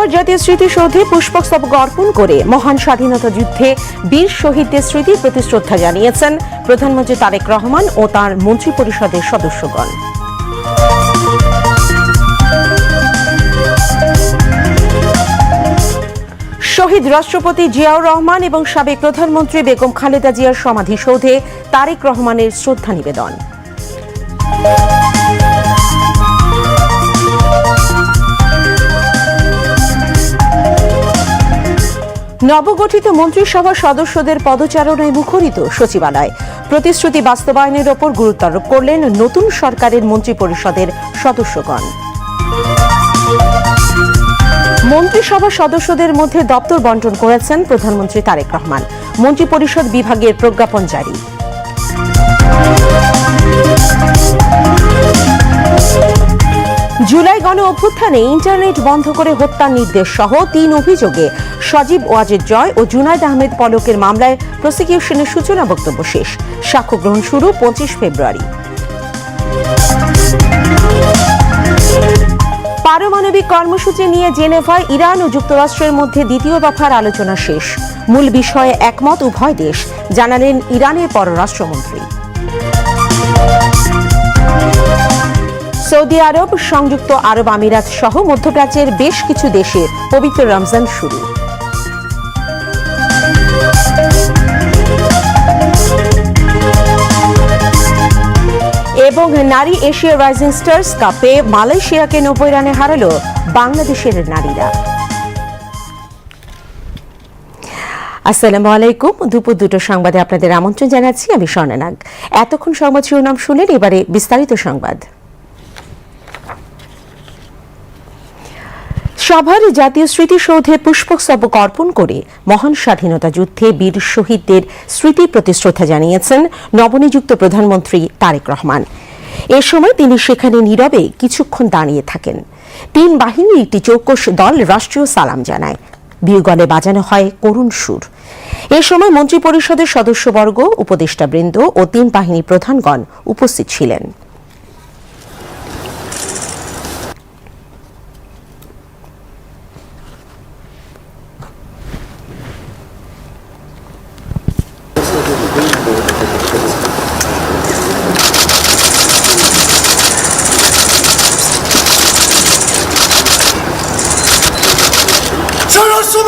সাভার জাতীয় স্মৃতিসৌধে পুষ্পস্তবক অর্পণ করে মহান স্বাধীনতা যুদ্ধে বীর শহীদদের স্মৃতি প্রতি শ্রদ্ধা জানিয়েছেন প্রধানমন্ত্রী তারেক রহমান ও তার মন্ত্রিপরিষদের সদস্যগণ। শহীদ রাষ্ট্রপতি জিয়াউর রহমান এবং সাবেক প্রধানমন্ত্রী বেগম খালেদা জিয়ার সমাধিসৌধে তারেক রহমানের শ্রদ্ধা নিবেদন। নবগঠিত মন্ত্রিসভার সদস্যদের পদচারণায় মুখরিত সচিবালয়। প্রতিশ্রুতি বাস্তবায়নের ওপর গুরুত্ব আরোপ করলেন নতুন সরকারের মন্ত্রিপরিষদের সদস্যগণ। মন্ত্রিসভার সদস্যদের মধ্যে দপ্তর বন্টন করেছেন প্রধানমন্ত্রী তারেক রহমান। মন্ত্রিপরিষদ বিভাগের প্রজ্ঞাপন জারি। জুলাই গণ অভ্যুত্থানে ইন্টারনেট বন্ধ করে হত্যার নির্দেশ সহ তিন অভিযোগে সজীব ওয়াজেদ জয় ও জুনায়দ আহমেদ পলকের মামলায় প্রসিকিউশনের সূচনা বক্তব্য শেষ। সাক্ষ্য গ্রহণ শুরু পঁচিশ ফেব্রুয়ারি। পারমাণবিক কর্মসূচি নিয়ে জেনেভায় ইরান ও যুক্তরাষ্ট্রের মধ্যে দ্বিতীয় দফার আলোচনা শেষ। মূল বিষয়ে একমত উভয় দেশ, জানালেন ইরানের পররাষ্ট্রমন্ত্রী। সৌদি আরব, সংযুক্ত আরব আমিরাত সহ মধ্যপ্রাচ্যের বেশ কিছু দেশে পবিত্র রমজান শুরু। এবং নারী এশিয়া রাইজিং স্টার্স কাপে মালয়েশিয়াকে নব্বই রানে হারালো বাংলাদেশের নারীরা। আসসালামু আলাইকুম। দুপুর দুটো সংবাদে আপনাদের আমন্ত্রণ জানাচ্ছি, আমি স্বর্ণানাগ। এতক্ষণ সংবাদ শিরোনাম শুনলেন, এবারে বিস্তারিত সংবাদ। সভার জাতীয় স্মৃতিসৌধে পুষ্পস্তবক অর্পণ করে মহান স্বাধীনতা যুদ্ধে বীর শহীদদের স্মৃতি প্রতি শ্রদ্ধা জানিয়েছেন নবনিযুক্ত প্রধানমন্ত্রী তারেক রহমান। এ সময় তিনি সেখানে নীরবে কিছুক্ষণ দাঁড়িয়ে থাকেন। তিন বাহিনীর একটি চৌকস দল রাষ্ট্রীয় সালাম জানায়। বিয়োগলে বাজানো হয় করুণ সুর। এ সময় মন্ত্রিপরিষদের সদস্যবর্গ, উপদেষ্টাবৃন্দ ও তিন বাহিনী প্রধানগণ উপস্থিত ছিলেন।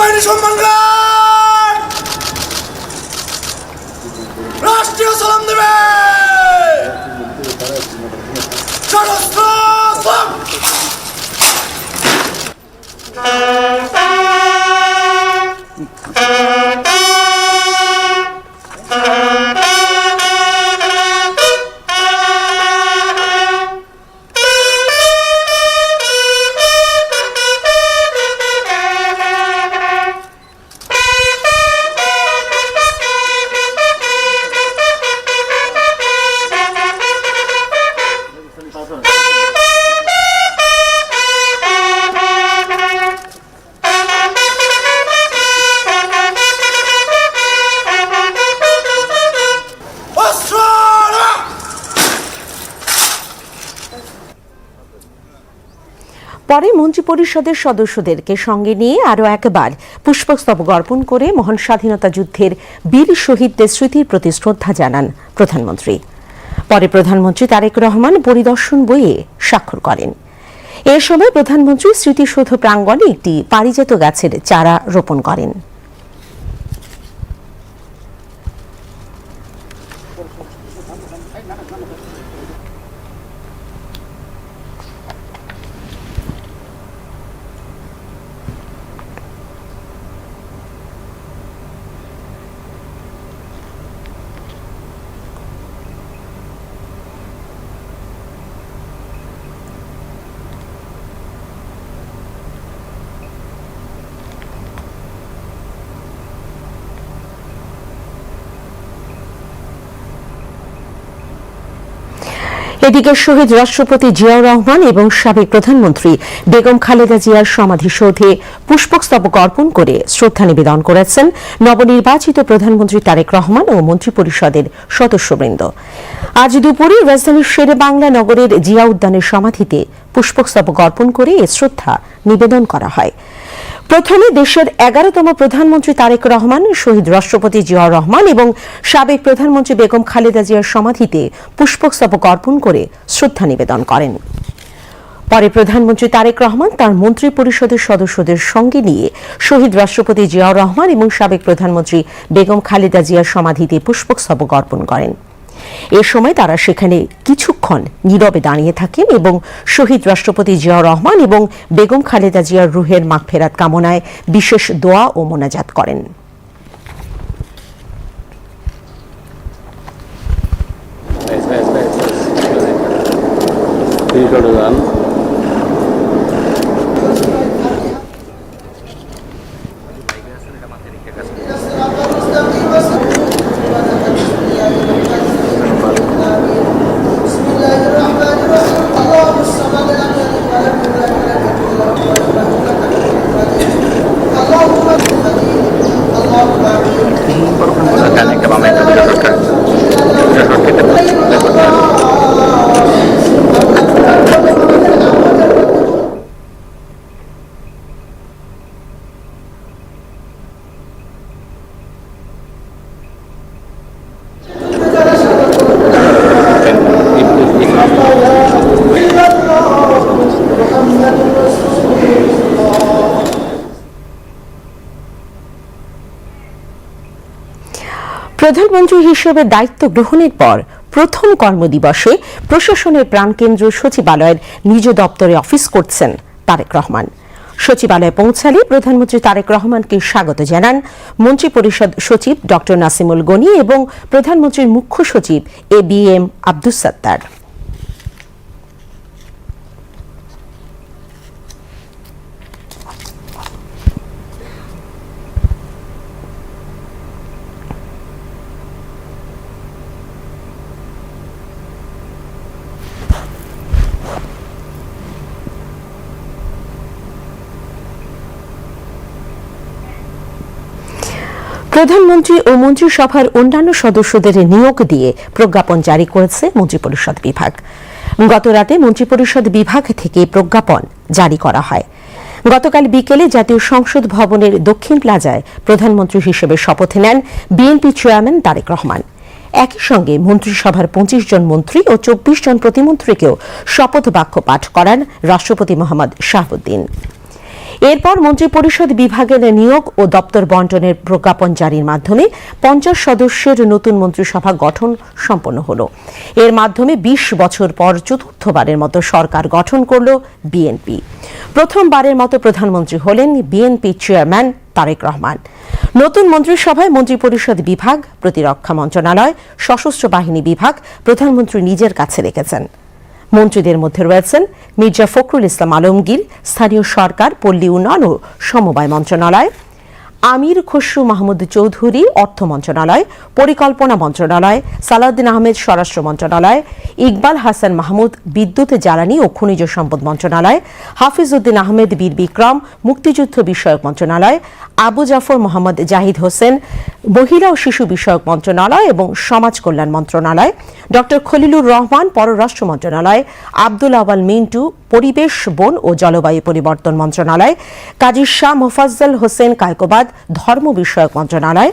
বাহিনী সম্মান মন্ত্রিপরিষদের সদস্যদেরকে সঙ্গে নিয়ে আরও একবার পুষ্পস্তবক অর্পণ করে মহান স্বাধীনতা যুদ্ধের বীর শহীদদের স্মৃতির প্রতি শ্রদ্ধা জানান প্রধানমন্ত্রী। পরে প্রধানমন্ত্রী তারেক রহমান পরিদর্শন বইয়ে স্বাক্ষর করেন। এ সময় প্রধানমন্ত্রী স্মৃতিসৌধ প্রাঙ্গণে একটি পারিজাত গাছের চারা রোপণ করেন। এদিকে শহীদ রাষ্ট্রপতি জিয়াউর রহমান এবং সাবেক প্রধানমন্ত্রী বেগম খালেদা জিয়ার সমাধিসৌধে পুষ্পস্তবক অর্পণ করে শ্রদ্ধা নিবেদন করেছেন নবনির্বাচিত প্রধানমন্ত্রী তারেক রহমান ও মন্ত্রিপরিষদের সদস্যবৃন্দ। আজ দুপুরে রাজধানীর শেরে বাংলা নগরের জিয়া উদ্যানের সমাধিতে পুষ্পস্তবক অর্পণ করে এ শ্রদ্ধা নিবেদন করা হয়। প্রথমে দেশের এগারোতম প্রধানমন্ত্রী তারেক রহমান, শহীদ রাষ্ট্রপতি জিয়াউর রহমান এবং সাবেক প্রধানমন্ত্রী বেগম খালেদা জিয়ার সমাধিতে পুষ্পস্তবক অর্পণ করে শ্রদ্ধা নিবেদন করেন। পরে প্রধানমন্ত্রী তারেক রহমান তার মন্ত্রী পরিষদের সদস্যদের সঙ্গে নিয়ে শহীদ রাষ্ট্রপতি জিয়াউর রহমান এবং সাবেক প্রধানমন্ত্রী বেগম খালেদা জিয়ার সমাধিতে পুষ্পস্তবক অর্পণ করেন। এ সময় তারা সেখানে কিছুক্ষণ নীরবে দাঁড়িয়ে থাকেন এবং শহীদ রাষ্ট্রপতি জিয়াউর রহমান এবং বেগম খালেদা জিয়ার রুহের মাগফেরাত কামনায় বিশেষ দোয়া ও মোনাজাত করেন। Thank nice, প্রধানমন্ত্রী হিসেবে দায়িত্ব গ্রহণের পর প্রথম কর্মদিবসে প্রশাসনের প্রাণকেন্দ্র সচিবালয়ের নিজ দপ্তরে অফিস করছেন তারেক রহমান। সচিবালয়ে পৌঁছালে প্রধানমন্ত্রী তারেক রহমানকে স্বাগত জানান মন্ত্রিপরিষদ সচিব ডক্টর নাসিমুল গনি এবং প্রধানমন্ত্রীর মুখ্য সচিব A B M Abdus Sattar. প্রধানমন্ত্রী ও মন্ত্রিসভার অন্যান্য সদস্যদের নিয়োগ দিয়ে প্রজ্ঞাপন জারি করেছে মন্ত্রিপরিষদ বিভাগ। গত রাতে মন্ত্রিপরিষদ বিভাগ থেকে প্রজ্ঞাপন জারি করা হয়। গতকাল বিকেলে জাতীয় সংসদ ভবনের দক্ষিণ প্লাজায় প্রধানমন্ত্রী হিসেবে শপথ নেন বিএনপি চেয়ারম্যান তারেক রহমান। একই সঙ্গে মন্ত্রিসভার পঁচিশ জন মন্ত্রী ও চব্বিশ জন প্রতিমন্ত্রীকেও শপথ বাক্য পাঠ করান রাষ্ট্রপতি মোহাম্মদ শাহাবুদ্দিন। এরপর মন্ত্রিপরিষদ বিভাগের নিয়োগ ও দপ্তর বন্টনের প্রজ্ঞাপন জারির মাধ্যমে পঞ্চাশ সদস্যের নতুন মন্ত্রিসভা গঠন সম্পন্ন হল। এর মাধ্যমে ২০ বছর পর চতুর্থবারের মতো সরকার গঠন করল বিএনপি। প্রথমবারের মতো প্রধানমন্ত্রী হলেন বিএনপি চেয়ারম্যান তারেক রহমান। নতুন মন্ত্রিসভায় মন্ত্রিপরিষদ বিভাগ, প্রতিরক্ষা মন্ত্রণালয়, সশস্ত্র বাহিনী বিভাগ প্রধানমন্ত্রী নিজের কাছে রেখেছেন। মন্ত্রীদের মধ্যে রয়েছেন মির্জা ফখরুল ইসলাম আলমগীর, স্থানীয় সরকার, পল্লী উন্নয়ন ও সমবায় মন্ত্রণালয়, আমির খসরু মাহমুদ চৌধুরী, অর্থ মন্ত্রণালয়, পরিকল্পনা মন্ত্রণালয়, সালাউদ্দিন আহমেদ স্বরাষ্ট্র মন্ত্রণালয়, ইকবাল হাসান মাহমুদ বিদ্যুৎ, জ্বালানি ও খনিজ সম্পদ মন্ত্রণালয় হাফিজ উদ্দিন আহমেদ বীর বিক্রম, মুক্তিযুদ্ধ বিষয়ক মন্ত্রণালয় আবু জাফর মোহাম্মদ জাহিদ হোসেন, মহিলা ও শিশু বিষয়ক মন্ত্রণালয় এবং সমাজ কল্যাণ মন্ত্রণালয়, ডক্টর খলিলুর রহমান, পররাষ্ট্র মন্ত্রণালয়, আব্দুল আওয়াল মিন্টু, পরিবেশ, বন ও জলবায়ু পরিবর্তন মন্ত্রণালয়, কাজী শাহ মোফাজ্জল হোসেন কায়কোবাদ, ধর্ম বিষয়ক মন্ত্রণালয়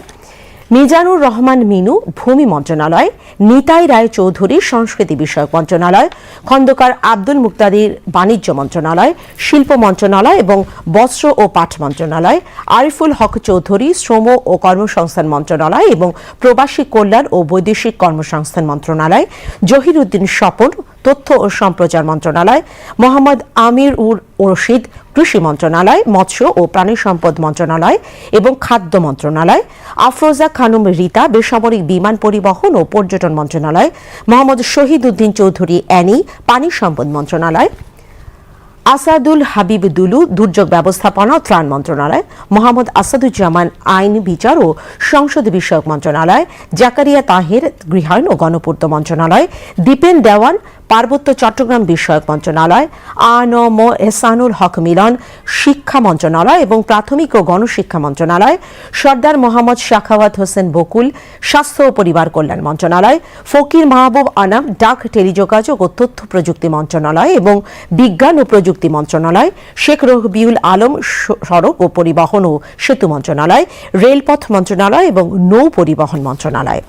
মিজানুর রহমান মিনু, ভূমি মন্ত্রণালয়, নিতাই রায় চৌধুরী, সংস্কৃতি বিষয়ক মন্ত্রণালয়, খন্দকার আব্দুল মুক্তাদির বাণিজ্য মন্ত্রণালয়, শিল্প মন্ত্রণালয় এবং বস্ত্র ও পাঠ মন্ত্রণালয়, আরিফুল হক চৌধুরী, শ্রম ও কর্মসংস্থান মন্ত্রণালয় এবং প্রবাসী কল্যাণ ও বৈদেশিক কর্মসংস্থান মন্ত্রণালয় জহির উদ্দিন স্বপন, তথ্য ও সম্প্রচার মন্ত্রণালয়, মোহাম্মদ আমির উর রশিদ কৃষি মন্ত্রণালয়, মৎস্য ও প্রাণী সম্পদ মন্ত্রণালয় এবং খাদ্য মন্ত্রণালয়, আফরোজা খানুম রিতা বেসামরিক বিমান পরিবহন ও পর্যটন মন্ত্রণালয়, মোহাম্মদ শহীদ উদ্দিন চৌধুরী অ্যানি পানি সম্পদ মন্ত্রণালয়, আসাদুল হাবিব দুলু দুর্যোগ ব্যবস্থাপনা ও ত্রাণ মন্ত্রণালয়, মোহাম্মদ আসাদুজ্জামান আইন বিচার ও সংসদ বিষয়ক মন্ত্রণালয়, জাকারিয়া তাহের গৃহায়ন ও গণপূর্ত মন্ত্রণালয়, দীপেন দেওয়ান পার্বত্য চট্টগ্রাম বিষয়ক মন্ত্রণালয়, আনম এসানুল হক মিলন শিক্ষা মন্ত্রণালয় এবং প্রাথমিক ও গণশিক্ষা মন্ত্রণালয়, সর্দার মোহাম্মদ শাখাওয়াত হোসেন বকুল স্বাস্থ্য ও পরিবার কল্যাণ মন্ত্রণালয়, ফকির মাহবুব আনাম ডাক টেলিযোগাযোগ ও তথ্য প্রযুক্তি মন্ত্রণালয় এবং বিজ্ঞান ও প্রযুক্তি মন্ত্রণালয়, শেখ রহবিউল আলম সড়ক ও পরিবহন ও সেতু মন্ত্রণালয়, রেলপথ মন্ত্রণালয় এবং নৌ পরিবহন মন্ত্রণালয়।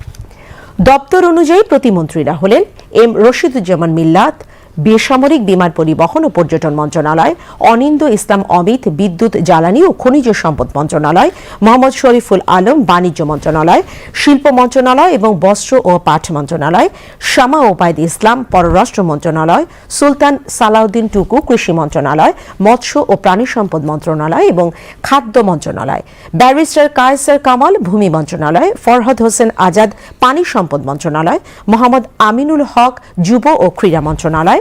দপ্তর অনুযায়ী প্রতিমন্ত্রীরা হলেন এম রশিদুজ্জামান মিল্লাত বেসামরিক বিমান পরিবহন ও পর্যটন মন্ত্রণালয় অনিন্দ ইসলাম অমিত, বিদ্যুৎ, জ্বালানি ও খনিজ সম্পদ মন্ত্রণালয়, মোহাম্মদ শরীফুল আলম, বাণিজ্য মন্ত্রণালয়, শিল্প মন্ত্রণালয় এবং বস্ত্র ও পাট মন্ত্রণালয়, শামা ওবায়দ ইসলাম, পররাষ্ট্র মন্ত্রণালয়, সুলতান সালাউদ্দিন টুকু, কৃষি মন্ত্রণালয়, মৎস্য ও প্রাণী সম্পদ মন্ত্রণালয় এবং খাদ্য মন্ত্রণালয়, ব্যারিস্টার কায়েসার কামাল, ভূমি মন্ত্রণালয়, ফরহাদ হোসেন আজাদ, পানি সম্পদ মন্ত্রণালয়, মোহাম্মদ আমিনুল হক, যুব ও ক্রীড়া মন্ত্রণালয়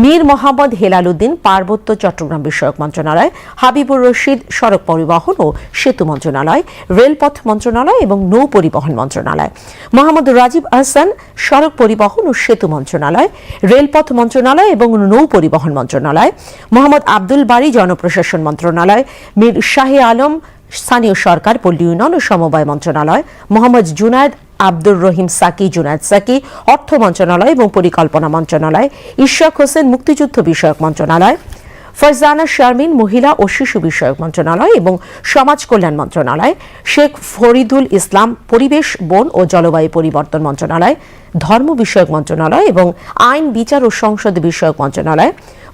মীর মোহাম্মদ হেলাল উদ্দিন পার্বত্য চট্টগ্রাম বিষয়ক মন্ত্রণালয়, হাবিবুর রশিদ সড়ক পরিবহন ও সেতু মন্ত্রণালয়, রেলপথ মন্ত্রণালয় এবং নৌ পরিবহন মন্ত্রণালয়। মোহাম্মদ রাজীব আহসান সড়ক পরিবহন ও সেতু মন্ত্রণালয়, রেলপথ মন্ত্রণালয় এবং নৌ পরিবহন মন্ত্রণালয়, মোহাম্মদ আব্দুল বাড়ি জনপ্রশাসন মন্ত্রণালয়, মীর শাহে আলম স্থানীয় সরকার, পল্লী উন্নয়ন ও সমবায় মন্ত্রণালয়, মোহাম্মদ জুনায়দ আব্দুর রহিম সাকি, জুনায়দ সাকি, অর্থ মন্ত্রণালয় এবং পরিকল্পনা মন্ত্রণালয়, ইশরাক হোসেন মুক্তিযুদ্ধ বিষয়ক মন্ত্রণালয়, ফরজানা শারমিন মহিলা ও শিশু বিষয়ক মন্ত্রণালয় এবং সমাজ কল্যাণ মন্ত্রণালয়, শেখ ফরিদুল ইসলাম পরিবেশ, বন ও জলবায়ু পরিবর্তন মন্ত্রণালয়, ধর্ম বিষয়ক মন্ত্রণালয় এবং আইন, বিচার ও সংসদ বিষয়ক মন্ত্রণালয়,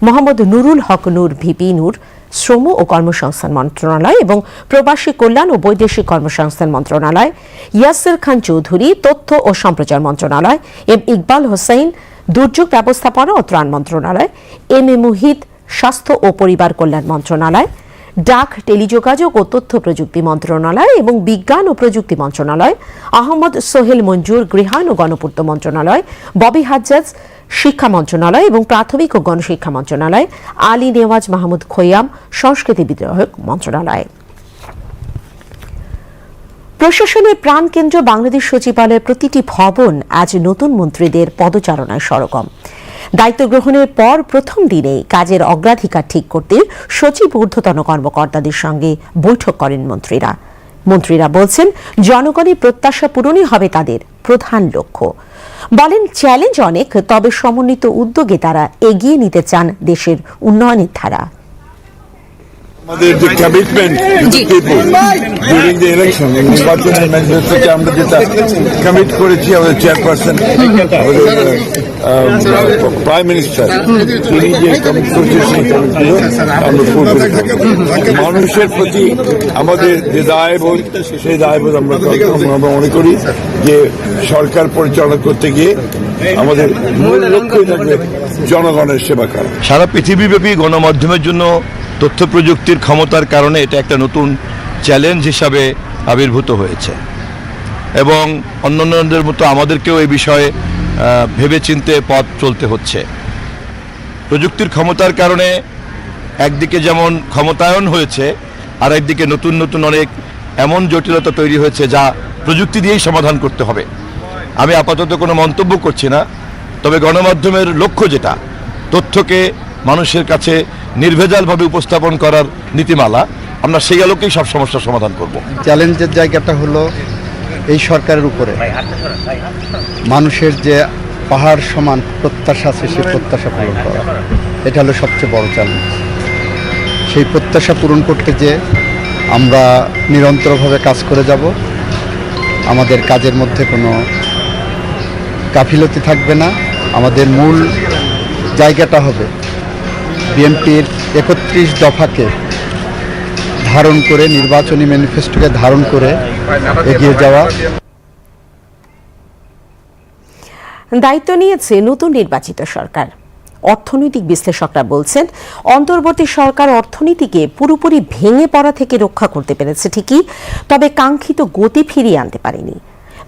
মোহাম্মদ নুরুল হক নূর, ভিপি নূর শ্রম ও কর্মসংস্থান মন্ত্রণালয় এবং প্রবাসী কল্যাণ ও বৈদেশিক কর্মসংস্থান মন্ত্রণালয়, ইয়াসির খান চৌধুরী, তথ্য ও সম্প্রচার মন্ত্রণালয়, এম ইকবাল হোসেন, দুর্যোগ ব্যবস্থাপনা ও ত্রাণ মন্ত্রণালয়, এম এ মুহিত, স্বাস্থ্য ও পরিবার কল্যাণ মন্ত্রণালয়, ডাক, টেলিযোগাযোগ ও তথ্য প্রযুক্তি মন্ত্রণালয় এবং বিজ্ঞান ও প্রযুক্তি মন্ত্রণালয়, আহমদ সোহেল মঞ্জুর গৃহায়ণ ও গণপূর্ত মন্ত্রণালয়, ববি হাজ্জাজ শিক্ষা মন্ত্রণালয় এবং প্রাথমিক ও গণশিক্ষা মন্ত্রণালয়, আলী নেওয়াজ মাহমুদ খৈয়াম, সংস্কৃতি বিধায়ক মন্ত্রণালয়। প্রশাসনের প্রাণকেন্দ্র বাংলাদেশ সচিবালয়ের প্রতিটি ভবন আজ নতুন মন্ত্রীদের পদচারণায় সরগম। দায়িত্ব গ্রহণের পর প্রথম দিনে কাজের অগ্রাধিকার ঠিক করতে সচিব ঊর্ধ্বতন কর্মকর্তাদের সঙ্গে বৈঠক করেন মন্ত্রীরা। মন্ত্রীরা বলছেন, জনগণের প্রত্যাশা পূরণই হবে তাদের প্রধান লক্ষ্য। বলেন চ্যালেঞ্জ অনেক, তবে সমন্বিত উদ্যোগে তারা এগিয়ে নিতে চান দেশের উন্নয়নের ধারা। আমাদের যে commitment people during the election নির্বাচনের ম্যানিফেস্টোতে আমরা যেটা কমিট করেছি আমাদের চেয়ারপারসন প্রাইম মিনিস্টার তিনি যে কমিট করেছে সেই কমিটগুলো আমরা ফুলফিল মানুষের প্রতি আমাদের যে দায়বোধ সেই দায়বোধ আমরা আমরা মনে করি যে সরকার পরিচালনা করতে গিয়ে আমাদের মূল লক্ষ্যই থাকবে জনগণের সেবা করা। সারা পৃথিবীব্যাপী গণমাধ্যমের জন্য তথ্য প্রযুক্তির ক্ষমতার কারণে এটা একটা নতুন চ্যালেঞ্জ হিসাবে আবির্ভূত হয়েছে। এবং অন্যান্যদের মতো আমাদেরকেও এই বিষয়ে আহ, ভেবেচিন্তে পথ চলতে হচ্ছে। প্রযুক্তির ক্ষমতার কারণে একদিকে যেমন ক্ষমতায়ন হয়েছে আর একদিকে নতুন নতুন অনেক এমন জটিলতা তৈরি হয়েছে যা প্রযুক্তি দিয়েই সমাধান করতে হবে। আমি আপাতত কোনো মন্তব্য করছি না তবে গণমাধ্যমের লক্ষ্য যেটা তথ্যকে মানুষের কাছে নির্ভেজালভাবে উপস্থাপন করার নীতিমালা, আমরা সেই আলোকেই সব সমস্যার সমাধান করব। চ্যালেঞ্জের জায়গাটা হলো এই সরকারের উপরে। মানুষের যে পাহাড় সমান প্রত্যাশা আছে, সেই প্রত্যাশা পূরণ করা। এটা হলো সবচেয়ে বড় চ্যালেঞ্জ। সেই প্রত্যাশা পূরণ করতে যে আমরা নিরন্তরভাবে কাজ করে যাব, আমাদের কাজের মধ্যে কোনো গাফিলতি থাকবে না। আমাদের মূল জায়গাটা হবে বিএনপির একত্রিশ দফাকে ধারণ করে, নির্বাচনী ম্যানিফেস্টোকে ধারণ করে এগিয়ে যাওয়া। দায়িত্ব নিয়েছে নতুন নির্বাচিত সরকার। অর্থনৈতিক বিশ্লেষকরা বলছেন, অন্তর্বর্তী সরকার অর্থনীতিকে পুরোপুরি ভেঙে পড়া থেকে রক্ষা করতে পেরেছে ঠিকই, তবে কাঙ্ক্ষিত গতি ফিরিয়ে আনতে পারেনি।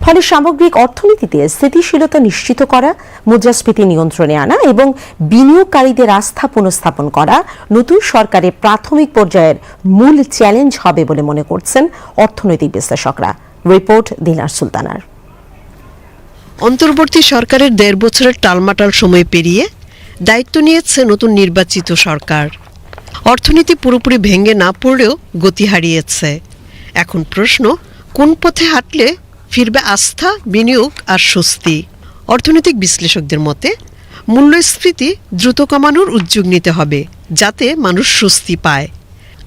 ফলে সামগ্রিক অর্থনীতিতে স্থিতিশীলতা নিশ্চিত করা, মুদ্রাস্ফীতি নিয়ন্ত্রণে আনা এবং বিনিয়োগকারীদের আস্থা পুনঃস্থাপন করা নতুন সরকারের প্রাথমিক পর্যায়ের মূল চ্যালেঞ্জ হবে বলে মনে করছেন অর্থনৈতিক বিশ্লেষকরা। রিপোর্ট দিনার সুলতানার। অন্তর্বর্তী সরকারের দেড় বছরের টালমাটাল সময় পেরিয়ে দায়িত্ব নিয়েছে নতুন নির্বাচিত সরকার। অর্থনীতি পুরোপুরি ভেঙে না পড়লেও গতি হারিয়েছে। এখন প্রশ্ন, কোন পথে হাঁটলে ফিরবে আস্থা, বিনিয়োগ আর স্বস্তি। অর্থনৈতিক বিশ্লেষকদের মতে, মূল্যস্ফীতি দ্রুত কমানোর উদ্যোগ নিতে হবে, যাতে মানুষ স্বস্তি পায়।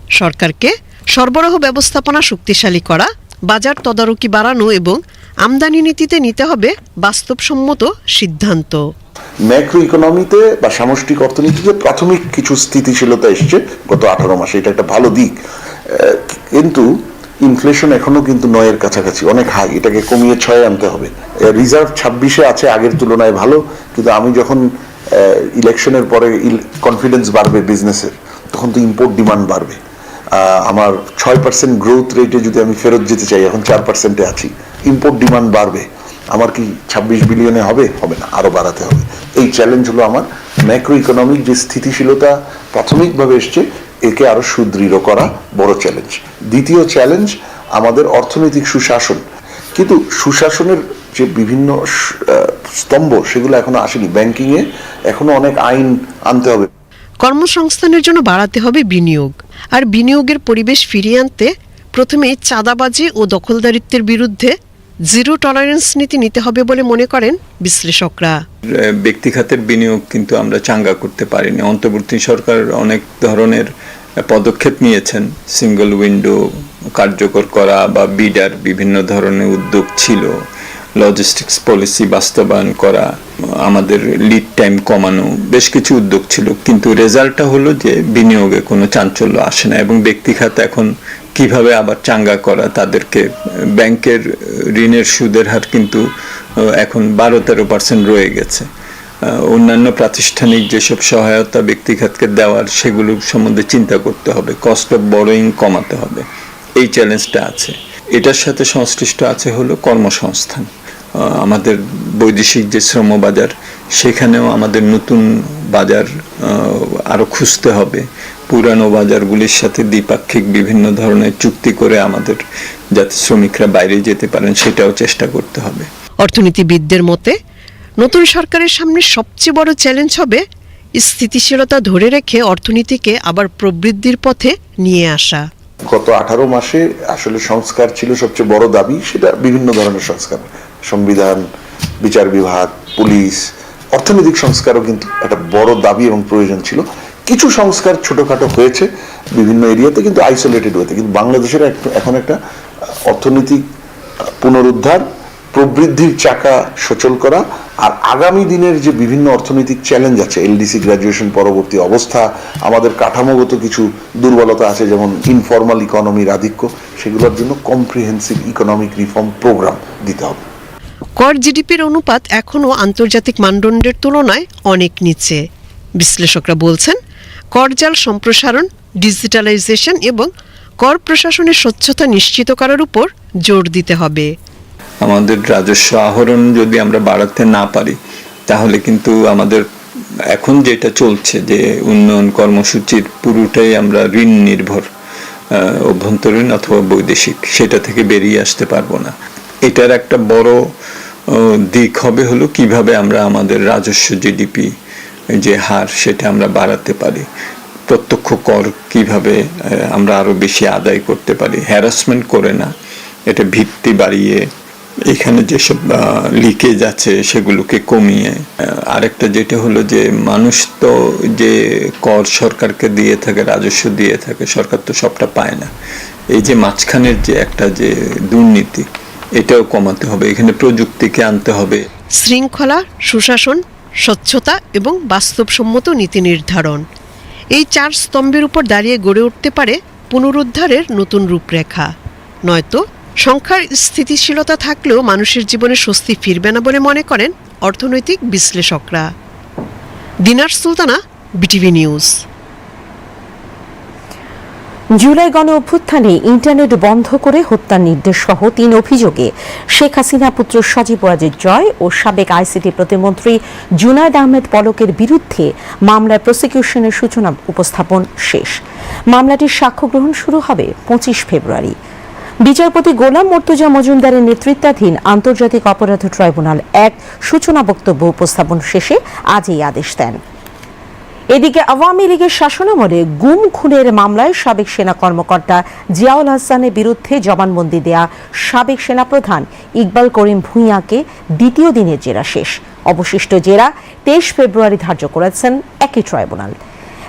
সরকারকে সরবরাহ ব্যবস্থাপনা শক্তিশালী করা, বাজার তদারকি বাড়ানো এবং আমদানি নীতিতে নিতে হবে বাস্তবসম্মত সিদ্ধান্ত। ম্যাক্রো ইকোনমিতে বা সামষ্টিক অর্থনীতিতে প্রাথমিক কিছু স্থিতিশীলতা এসছে গত আঠারো মাসে। এটা একটা ভালো দিক। কিন্তু ইনফ্লেশন এখনও কিন্তু নয়ের কাছাকাছি, অনেক হাই এটাকে কমিয়ে ছয়ে আনতে হবে। রিজার্ভ ছাব্বিশে আছে, আগের তুলনায় ভালো, কিন্তু আমি যখন ইলেকশনের পরে কনফিডেন্স বাড়বে বিজনেসের তখন তো ইম্পোর্ট ডিমান্ড বাড়বে। আমার ছয় পার্সেন্ট গ্রোথ রেটে যদি আমি ফেরত যেতে চাই, এখন চার পার্সেন্টে আছি ইম্পোর্ট ডিমান্ড বাড়বে। আমার কি ছাব্বিশ বিলিয়নে হবে? হবে না, আরও বাড়াতে হবে। এই চ্যালেঞ্জ হলো আমার ম্যাক্রো ইকোনমিক যে স্থিতিশীলতা প্রাথমিকভাবে এসছে একে আরও সুদৃঢ় করা বড় চ্যালেঞ্জ দ্বিতীয় চ্যালেঞ্জ আমাদের অর্থনৈতিক সুশাসন। কিন্তু সুশাসনের যে বিভিন্ন স্তম্ভ, সেগুলো এখনও আসেনি। ব্যাংকিংয়ে এখনও অনেক আইন আনতে হবে। কর্মসংস্থানের জন্য বাড়াতে হবে বিনিয়োগ। আর বিনিয়োগের পরিবেশ ফিরিয়ে আনতে প্রথমে চাঁদাবাজি ও দখলদারিত্বের বিরুদ্ধে জিরো টলারেন্স নীতি নিতে হবে বলে মনে করেন বিশ্লেষকরা। ব্যক্তি খাতের বিনিয়োগ কিন্তু আমরা চাঙ্গা করতে পারিনি। অন্তর্বর্তী সরকার অনেক ধরনের পদক্ষেপ নিয়েছেন। সিঙ্গল উইন্ডো কার্যকর করা বা বিডার বিভিন্ন ধরনের উদ্যোগ ছিল। লজিস্টিক্স পলিসি বাস্তবায়ন করা, আমাদের লিড টাইম কমানো, বেশ কিছু উদ্যোগ ছিল। কিন্তু রেজাল্টটা হলো যে বিনিয়োগে কোনো চাঞ্চল্য আসে না এবং ব্যক্তি খাত এখন কীভাবে আবার চাঙ্গা করা তাদেরকে? ব্যাংকের ঋণের সুদের হার কিন্তু এখন বারো তেরো পার্সেন্ট রয়ে গেছে। অন্যান্য প্রাতিষ্ঠানিক যেসব সহায়তা ব্যক্তিখাতকে দেওয়ার সেগুলো সম্বন্ধে চিন্তা করতে হবে। কস্ট অফ বড়োয়িং কমাতে হবে। এই চ্যালেঞ্জটা আছে। এটার সাথে সংশ্লিষ্ট আছে হলো কর্মসংস্থান। আমাদের বৈদেশিক যে শ্রম বাজার সেখানেও আমাদের নতুন বাজার আহ, আরও খুঁজতে হবে। পুরানো বাজারগুলির সাথে দ্বিপাক্ষিক বিভিন্ন ধরনের চুক্তি করে আমাদের যাতে শ্রমিকরা বাইরে যেতে পারেন সেটাও চেষ্টা করতে হবে। অর্থনীতিবিদদের মতে নতুন সরকারের সামনে সবচেয়ে বড় চ্যালেঞ্জ হবে স্থিতিশীলতা ধরে রেখে অর্থনীতিকে আবার প্রবৃদ্ধির পথে নিয়ে আসা। গত আঠারো মাসে আসলে সংস্কার ছিল সবচেয়ে বড় দাবি সেটা বিভিন্ন ধরনের সংস্কার। সংবিধান বিচার বিভাগ পুলিশ অর্থনৈতিক সংস্কারও কিন্তু একটা বড় দাবি এবং প্রয়োজন ছিল। কিছু সংস্কার ছোটখাটো হয়েছে বিভিন্ন এরিয়াতে, কিন্তু আইসোলেটেড হয়েছে। কিন্তু বাংলাদেশের এখন একটা অর্থনৈতিক পুনরুদ্ধার, প্রবৃদ্ধির চাকা সচল করা, আর আগামী দিনের যে বিভিন্ন অর্থনৈতিক চ্যালেঞ্জ আছে এলডিসি গ্রাজুয়েশন পরবর্তী অবস্থা, আমাদের কাঠামোগত কিছু দুর্বলতা আছে, যেমন ইনফর্মাল ইকোনমির আধিক্য, সেগুলোর জন্য কম্প্রিহেন্সিভ ইকোনমিক রিফর্ম প্রোগ্রাম দিতে হবে। কর জিডিপির অনুপাত এখনও আন্তর্জাতিক মানদণ্ডের তুলনায় অনেক নিচে। বিশ্লেষকরা বলছেন করজাল সম্প্রসারণ, ডিজিটালাইজেশন এবং কর প্রশাসনের স্বচ্ছতা নিশ্চিত করার উপর জোর দিতে হবে। আমাদের রাজস্ব আহরণ যদি আমরা বাড়াতে না পারি, তাহলে কিন্তু আমাদের এখন যেটা চলছে যে উন্নয়ন কর্মসূচির পুরোটাই আমরা ঋণ নির্ভর অভ্যন্তরীণ অথবা বৈদেশিক, সেটা থেকে বেরিয়ে আসতে পারব না। এটার একটা বড় দিক হবে হলো কীভাবে আমরা আমাদের রাজস্ব জিডিপি যে হার সেটা আমরা বাড়াতে পারি। প্রত্যক্ষ কর কীভাবে আমরা আরও বেশি আদায় করতে পারি। হ্যারাসমেন্ট করে না। এটা ভিত্তি বাড়িয়ে এখানে যেসব লিকেজ আছে সেগুলোকে কমিয়ে আরেকটা যেটা হলো যে মানুষ তো যে কর সরকারকে দিয়ে থাকে, রাজস্ব দিয়ে থাকে, সরকার তো সবটা পায় না। এই যে মাঝখানের যে একটা যে দুর্নীতি, এটাও কমাতে হবে। এখানে প্রযুক্তিকে আনতে হবে। শৃঙ্খলা, সুশাসন স্বচ্ছতা এবং বাস্তবসম্মত নীতি নির্ধারণ। এই চার স্তম্ভের উপর দাঁড়িয়ে গড়ে উঠতে পারে পুনরুদ্ধারের নতুন রূপরেখা। নয়তো সংখ্যার স্থিতিশীলতা থাকলেও মানুষের জীবনে স্বস্তি ফিরবে না বলে মনে করেন অর্থনৈতিক বিশ্লেষকরা। Dinar Sultana, BTV news. July গণ অভ্যুত্থানে ইন্টারনেট বন্ধ করে হত্যার নির্দেশ সহ তিন অভিযোগে শেখ হাসিনা পুত্র সজীব ওয়াজেদ জয় ও সাবেক আইসিটি প্রতিমন্ত্রী জুনায়দ আহমেদ পলকের বিরুদ্ধে মামলায় প্রসিকিউশনের সূচনা উপস্থাপন শেষ। মামলাটির সাক্ষ্য গ্রহণ শুরু হবে পঁচিশ ফেব্রুয়ারি। বিচারপতি গোলাম মর্তুজা মজুমদারের নেতৃত্বাধীন আন্তর্জাতিক অপরাধ ট্রাইব্যুনাল এক সূচনা বক্তব্য উপস্থাপন শেষে আজ এই আদেশ দেন। এদিকে আওয়ামী লীগের শাসনামলে গুম খুনের মামলায় সাবেক সেনা কর্মকর্তা জিয়াউল হাসানের বিরুদ্ধে জবানবন্দি দেয়া সাবেক সেনাপ্রধান ইকবাল করিম ভূঁইয়াকে দ্বিতীয় দিনের জেরা শেষ। অবশিষ্ট জেরা তেইশ ফেব্রুয়ারি ধার্য করেছেন একই ট্রাইব্যুনাল।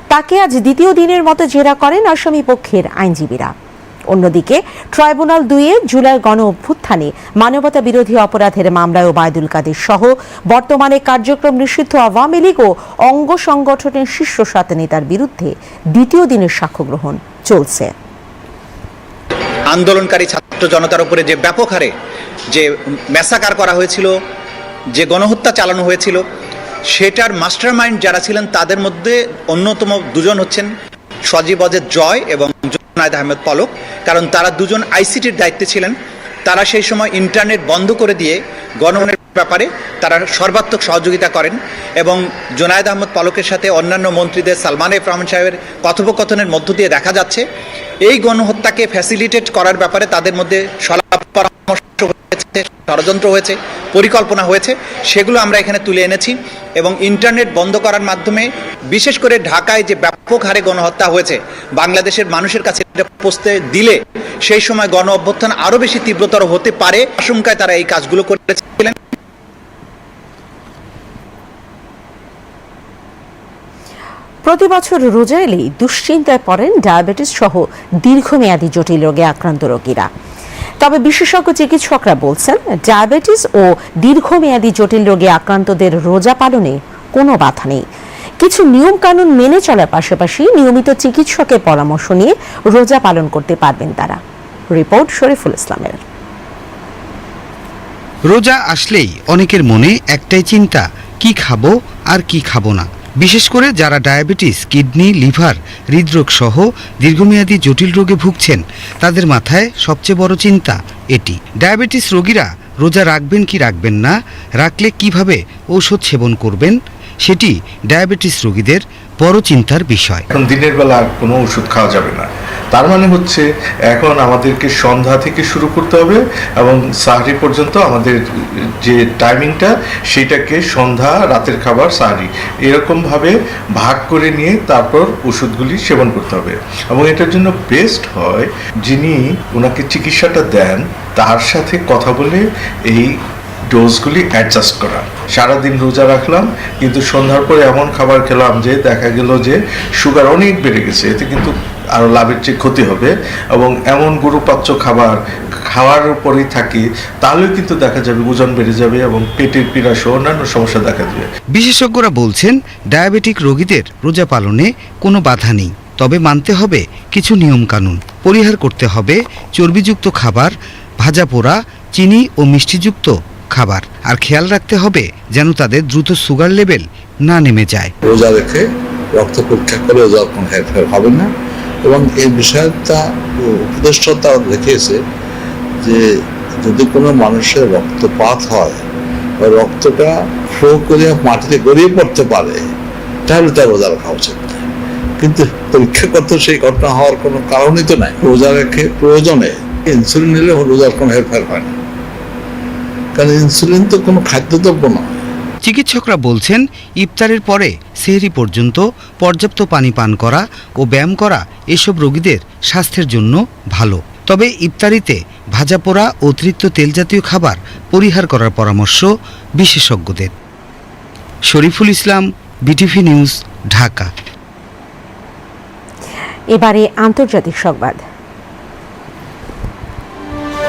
তাকে আজ দ্বিতীয় দিনের মতো জেরা করেন আসামি পক্ষের আইনজীবীরা। অন্যদিকে, ট্রাইব্যুনাল দুইয়ে জুলাই গণ অভ্যুত্থানে মানবতা বিরোধী অপরাধের মামলায় ওবায়দুল কাদের সহ বর্তমানে কার্যক্রম নিষিদ্ধ আওয়ামী লীগ ও অঙ্গ সংগঠনের শীর্ষ সাত নেতার বিরুদ্ধে দ্বিতীয় দিনের সাক্ষ্য গ্রহণ চলছে। আন্দোলনকারী ছাত্র জনতার উপরে যে ব্যাপক হারে যে ম্যাসাকার করা হয়েছিল, যে গণহত্যা চালানো হয়েছিল, সেটার মাস্টারমাইন্ড যারা ছিলেন তাদের মধ্যে অন্যতম দুজন হচ্ছেন সজীব অজেদ জয় এবং জুনায়দ আহমেদ পলক, কারণ তারা দুজন আইসিটির দায়িত্বে ছিলেন। তারা সেই সময় ইন্টারনেট বন্ধ করে দিয়ে গণনের ব্যাপারে তারা সর্বাত্মক সহযোগিতা করেন এবং জোনায়েদ আহমদ পলকের সাথে অন্যান্য মন্ত্রীদের, সালমান এফ রহমান সাহেবের কথোপকথনের মধ্য দিয়ে দেখা যাচ্ছে। এই গণহত্যাকে ফ্যাসিলিটেট করার ব্যাপারে তাদের মধ্যে পরামর্শ হয়েছে, ষড়যন্ত্র হয়েছে, পরিকল্পনা হয়েছে, সেগুলো আমরা এখানে তুলে এনেছি এবং ইন্টারনেট বন্ধ করার মাধ্যমে বিশেষ করে ঢাকায় যে ব্যাপক হারে গণহত্যা হয়েছে, বাংলাদেশের মানুষের কাছে এটা পৌঁছতে দিলে সেই সময় গণ অভ্যুত্থান আরও বেশি তীব্রতর হতে পারে, আশঙ্কায় তারা এই কাজগুলো করেছিলেন। প্রতি বছর রোজা এলেই দুশ্চিন্তায় পড়েন ডায়াবেটিস সহ দীর্ঘমেয়াদী জটিল রোগে আক্রান্ত রোগীরা। তবে বিশেষজ্ঞ চিকিৎসকরা বলছেন, ডায়াবেটিস ও দীর্ঘমেয়াদী জটিল রোগে আক্রান্তদের রোজা পালনে কোনো বাধা নেই। কিছু নিয়ম কানুন মেনে চলার পাশাপাশি নিয়মিত চিকিৎসকের পরামর্শ নিয়ে রোজা পালন করতে পারবেন তারা। রিপোর্ট শরীফুল ইসলামের। রোজা আসলেই অনেকের মনে একটাই চিন্তা, কি খাব আর কি খাব না। বিশেষ করে যারা ডায়াবেটিস, কিডনি, লিভার, হৃদরোগ সহ দীর্ঘমেয়াদী জটিল রোগে ভুগছেন, তাদের মাথায় সবচেয়ে বড় চিন্তা এটি। ডায়াবেটিস রোগীরা রোজা রাখবেন কি রাখবেন না, রাখলে কীভাবে ঔষধ সেবন করবেন? সেটি ডায়াবেটিস রোগীদের বড় চিন্তার বিষয়। এখন দিনের বেলা আর কোনো ওষুধ খাওয়া যাবে না। তার মানে হচ্ছে এখন আমাদেরকে সন্ধ্যা থেকে শুরু করতে হবে এবং সাহারি পর্যন্ত আমাদের যে টাইমিংটা সেটাকে সন্ধ্যা, রাতের খাবার, সাহারি এরকমভাবে ভাগ করে নিয়ে তারপর ওষুধগুলি সেবন করতে হবে। এবং এটার জন্য বেস্ট হয় যিনি ওনাকে চিকিৎসাটা দেন, তার সাথে কথা বলে এই ডোজগুলি অ্যাডজাস্ট করা। সারাদিন রোজা রাখলাম, কিন্তু সন্ধ্যার পরে এমন খাবার খেলাম যে দেখা গেল যে সুগার অনেক বেড়ে গেছে, এতে কিন্তু আরও লাভের চেয়ে ক্ষতি হবে। এবং এমন গুরুপাচ্য খাবার খাওয়ার উপরেই থাকি, তাহলেও কিন্তু দেখা যাবে ওজন বেড়ে যাবে এবং পেটের পীড়া সহ অন্যান্য সমস্যা দেখা দেবে। বিশেষজ্ঞরা বলছেন, ডায়াবেটিক রোগীদের রোজা পালনে কোনো বাধা নেই। তবে মানতে হবে কিছু নিয়মকানুন। পরিহার করতে হবে চর্বিযুক্ত খাবার, ভাজা পোড়া, চিনি ও মিষ্টিযুক্ত খাবার। আর খেয়াল রাখতে হবে যেন তাদের দ্রুত সুগার লেভেল না নেমে যায়। রোজা রেখে রক্ত পরীক্ষা করে রোজা কোনো হেরফের হবে না। এবং এই বিষয়টা উপদেষ্টা দেখিয়েছে যে যদি কোনো মানুষের রক্তপাত হয়, বা রক্তটা ফ্লো করে মাটিতে গড়িয়ে পড়তে পারে, তাহলে তার রোজা রাখা উচিত কিন্তু পরীক্ষা করতে সেই ঘটনা হওয়ার কোনো কারণই তো নাই। রোজা রেখে প্রয়োজনে ইনসুলিন নিলে রোজার কোনো হেরফের হয় না। কারণ ইনসুলিন তো কোনো খাদ্যদ্রব্য নয় চিকিৎসকরা বলছেন ইফতারের পরে সেহরি পর্যন্ত পর্যাপ্ত পানি পান করা ও ব্যায়াম করা এসব রোগীদের স্বাস্থ্যের জন্য ভালো। তবে ইফতারিতে ভাজা পোড়া অতিরিক্ত তেলজাতীয় খাবার পরিহার করার পরামর্শ বিশেষজ্ঞদের। Shariful Islam BTV news Dhaka. এবারে আন্তর্জাতিক সংবাদ।